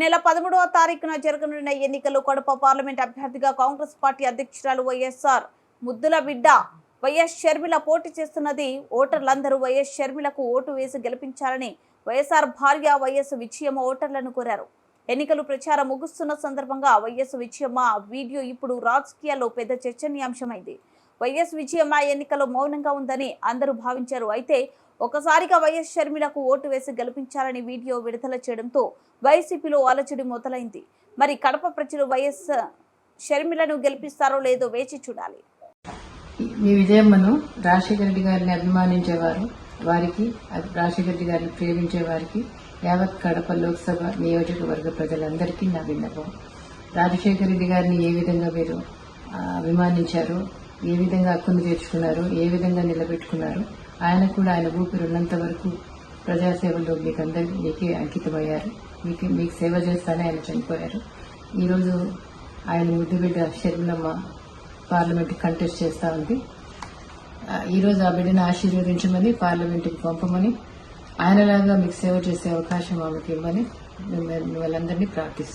నెల పదమూడవ తారీఖున జరగనున్న ఎన్నికల్లో కడప పార్లమెంట్ అభ్యర్థిగా కాంగ్రెస్ పార్టీ అధ్యక్షురాలు వైఎస్ఆర్ ముద్దుల బిడ్డ వైఎస్ షర్మిల పోటీ చేస్తున్నది. ఓటర్లందరూ వైఎస్ షర్మిలకు ఓటు వేసి గెలిపించాలని వైఎస్ఆర్ భార్య వైఎస్ విజయమ్మ ఓటర్లను కోరారు. ఎన్నికలు ప్రచారం ముగుస్తున్న సందర్భంగా వైఎస్ విజయమ్మ వీడియో ఇప్పుడు రాజకీయాల్లో పెద్ద చర్చనీయాంశమైంది. వైఎస్ విజయమ్మ ఎన్నికల్లో మౌనంగా ఉందని అందరూ భావించారు. అయితే ఒకసారిగా వైఎస్ షర్మిలకు ఓటు వేసి గెలిపించాలని వీడియో విడుదల చేయడంతో వైసీపీలో అలచడి మొదలైంది. మరి కడప ప్రజలు వైఎస్ షర్మిలను గెలిపిస్తారో లేదో వేచి చూడాలి. మీ విజయమ్మను రాజశేఖర రెడ్డి గారిని అభిమానించేవారు వారికి రాజశేఖర రెడ్డి గారిని ప్రేమించే వారికి యావత్ కడప లోక్సభ నియోజకవర్గ ప్రజలందరికీ నా విన్నపం. రాజశేఖర రెడ్డి గారిని ఏ విధంగా మీరు అభిమానించారు ఏ విధంగా హక్కును తీర్చుకున్నారు ఏ విధంగా నిలబెట్టుకున్నారు ఆయన కూడా ఆయన ఊపిరి ఉన్నంత వరకు ప్రజాసేవలో మీకు అందరికీ మీకే అంకితమయ్యారు. మీకు మీకు సేవ చేస్తానే ఆయన చనిపోయారు. ఈరోజు ఆయన ముద్దు బిడ్డ షర్మిలమ్మ పార్లమెంట్ కంటెస్ట్ చేస్తా ఉంది. ఈరోజు ఆ బిడ్డను ఆశీర్వదించమని పార్లమెంట్కి పంపమని ఆయనలాగా మీకు సేవ చేసే అవకాశం ఆమెకి ఇవ్వమని మిమ్మల్ని వాళ్ళందరినీ ప్రార్థిస్తాను